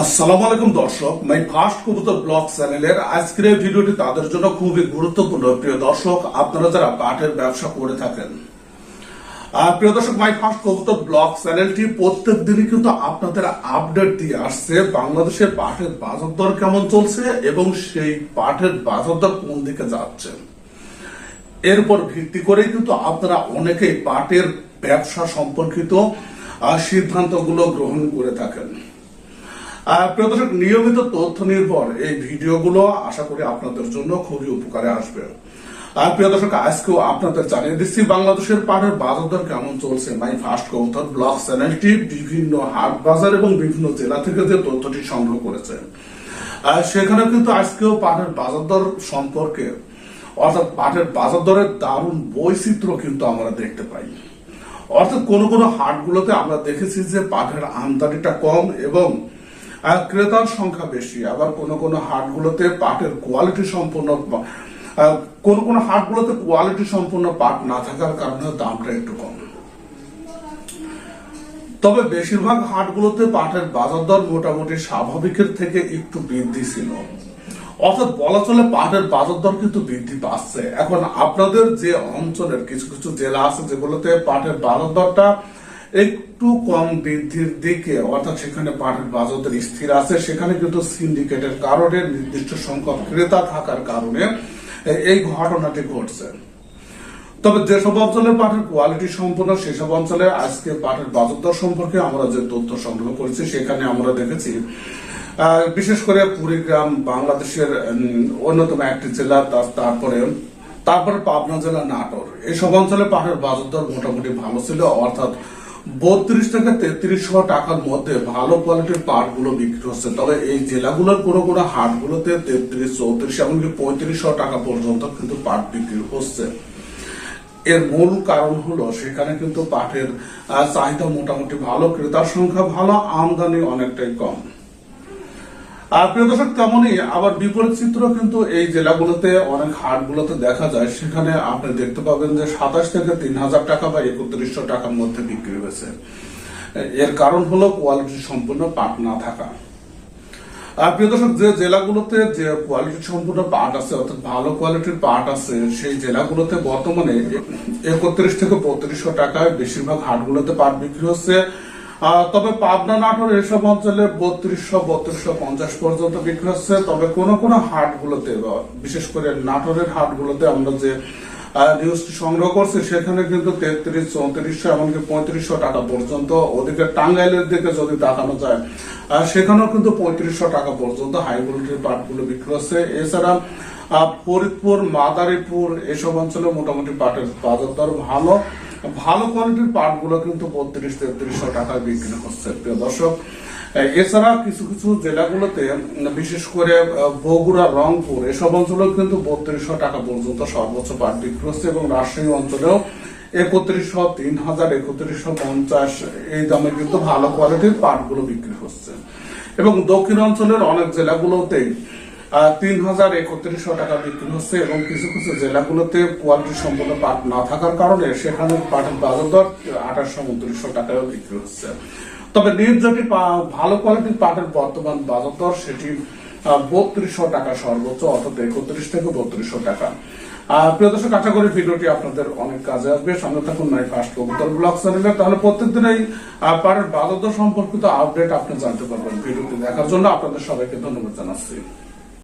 আসসালামু আলাইকুম দর্শক, মাই ফার্স্ট কবুতর ব্লগ চ্যানেলের আজকের ভিডিওটি তাদের জন্য খুবই গুরুত্বপূর্ণ। প্রিয় দর্শক, আপনারা যারা পাটের ব্যবসা করে থাকেন প্রিয় দর্শক, মাই ফার্স্ট কবুতর ব্লগ চ্যানেলটি প্রত্যেক দিনই কিন্তু আপনাদের আপডেট দিয়ে আসছে, বাংলাদেশের পাটের বাজার দর কেমন চলছে এবং সেই পাটের বাজার দর কোন দিকে যাচ্ছে। এর উপর ভিত্তি করেই কিন্তু আপনারা অনেকেই পাটের ব্যবসা সম্পর্কিত সিদ্ধান্তগুলো গ্রহণ করে থাকেন। আর প্রিয় দর্শক, নিয়মিত তথ্য নির্ভর এই ভিডিওগুলো আশা করি আপনাদের জন্য খুবই উপকারে আসবে। আর প্রিয় দর্শক, আজকেও আপনাদের জানিয়ে দিচ্ছি বাংলাদেশের পাটের বাজার দর কেমন চলছে। মাই ফার্স্ট কৌথর ব্লগ চ্যানেলটি বিভিন্ন হাট বাজার এবং বিভিন্ন জেলা থেকে যে তথ্যটি সংগ্রহ করেছে। সেখানে কিন্তু আজকেও পাটের বাজার দর সম্পর্কে, অর্থাৎ পাটের বাজার দরের দারুণ বৈচিত্র্য কিন্তু আমরা দেখতে পাই। অর্থাৎ কোন কোন হাটগুলোতে আমরা দেখেছি যে পাটের আমদানিটা কম এবং আহ, ক্রেতার সংখ্যা বেশি আবার কোন কোন হাটগুলোতে পাটের কোয়ালিটি সম্পূর্ণ কোন কোন হাটগুলোতে কোয়ালিটি সম্পূর্ণ পাট না থাকার কারণে দামটা একটু কম। তবে বেশিরভাগ হাটগুলোতে পাটের বাজার দর মোটামুটি স্বাভাবিকের থেকে একটু বৃদ্ধি ছিল। অর্থাৎ বলা চলে পাটের বাজার দর কিন্তু বৃদ্ধি পাচ্ছে। এখন আপনাদের যে অঞ্চলের কিছু কিছু জেলা আছে যেগুলোতে পাটের বাজার দরটা একটু কম বৃদ্ধির দিকে, অর্থাৎ সেখানে পাটের বাজার স্থির আছে, সেখানে কিন্তু সিন্ডিকেটের কারণে, নির্দিষ্ট সংখ্যক ক্রেতা থাকার কারণে এই ঘটনাটি ঘটছে। তবে যেসব অঞ্চলে পাটের কোয়ালিটি সম্পূর্ণ সেসব অঞ্চলে আজকে পাটের বাজার সম্পর্কে আমরা যে তথ্য সংগ্রহ করেছি, সেখানে আমরা দেখেছি বিশেষ করে কুড়িগ্রাম, বাংলাদেশের অন্যতম একটি জেলা তারপরে তারপরে পাবনা জেলা, নাটোর। এইসব অঞ্চলে পাটের বাজার মোটামুটি ভালো ছিল, অর্থাৎ বত্রিশ থেকে তেত্রিশশো টাকার মধ্যে ভালো কোয়ালিটির পাটগুলো বিক্রি হচ্ছে। তবে এই জেলাগুলোর কোনো হাট গুলোতে তেত্রিশ, চৌত্রিশ, এমনকি পঁয়ত্রিশ টাকা পর্যন্ত কিন্তু পাট বিক্রি হচ্ছে। এর মূল কারণ হলো সেখানে কিন্তু পাটের চাহিদা মোটামুটি ভালো, ক্রেতার সংখ্যা ভালো, আমদানি অনেকটাই কম। আর প্রিয় দর্শক, তেমনই আবার বিপরীত চিত্র কিন্তু এই জেলাগুলোতে, অনেক হাটগুলোতে দেখা যায়। সেখানে আপনি দেখতে পাবেন যে সাতাশ থেকে তিন হাজার টাকা বা একত্রিশশো টাকার মধ্যে বিক্রি হয়েছে। এর কারণ হলো কোয়ালিটি সম্পূর্ণ পাট না থাকা। আর প্রিয় দর্শক, যে জেলাগুলোতে যে কোয়ালিটি সম্পূর্ণ পাট আছে, অর্থাৎ ভালো কোয়ালিটির পাট আছে, সেই জেলাগুলোতে বর্তমানে একত্রিশ থেকে বত্রিশশো টাকায় বেশিরভাগ হাটগুলোতে পাট বিক্রি হচ্ছে। তবে পাবনা নাটোর এসব অঞ্চলে বত্রিশশো বত্রিশশো পঞ্চাশ পর্যন্ত বিক্রি হচ্ছে। তবে কোন কোন হাটগুলোতে বিশেষ করে নাটোরের হাটগুলোতে আমরা যে নিউজটি সংগ্রহ করছি, সেখানে কিন্তু তেত্রিশ, চৌত্রিশশো, এমনকি পঁয়ত্রিশশো টাকা পর্যন্ত ওদিকে টাঙ্গাইলের দিকে যদি তাকানো যায় সেখানেও কিন্তু পঁয়ত্রিশশো টাকা পর্যন্ত হাই ভোল্টেজ পাটগুলো বিক্রি হচ্ছে। এছাড়া ফরিদপুর, মাদারীপুর এসব অঞ্চলে মোটামুটি পাটের বাজার দর ভালো। ভালো কোয়ালিটির পাটগুলো কিন্তু বত্রিশ তেত্রিশশো টাকায় বিক্রি হচ্ছে প্রিয় দর্শক। এছাড়া কিছু কিছু জেলাগুলোতে বিশেষ করে বগুড়া, রংপুর, এসব অঞ্চলেও কিন্তু বত্রিশশো টাকা পর্যন্ত সর্বোচ্চ পাট বিক্রি হচ্ছে এবং রাজশাহী অঞ্চলেও একত্রিশশো তিন হাজার একত্রিশশো পঞ্চাশ এই দামে কিন্তু ভালো কোয়ালিটির পাটগুলো বিক্রি হচ্ছে। এবং দক্ষিণ অঞ্চলের অনেক জেলাগুলোতেই তিন হাজার একত্রিশশো টাকা বিক্রি হচ্ছে এবং কিছু কিছু জেলাগুলোতে কোয়ালিটি সম্পূর্ণ পাট না থাকার কারণে সেখানে পাটের বাজার দর আঠাশশো উনত্রিশশো বিক্রি হচ্ছে। তবে ভালো কোয়ালিটির পাটের বর্তমান বাজার দর সেটি বত্রিশশো টাকা সর্বোচ্চ, অর্থাৎ একত্রিশ থেকে বত্রিশশো টাকা। প্রিয় দর্শক, আশা করি ভিডিওটি আপনাদের অনেক কাজে আসবে। সঙ্গে থাকুন নাই ফার্স্ট কবুতর ব্লগ চ্যানেলে তাহলে পাটের বাজার সম্পর্কিত আপডেট আপনি জানতে পারবেন ভিডিওটি দেখার জন্য। আপনাদের সবাইকে ধন্যবাদ জানাচ্ছি।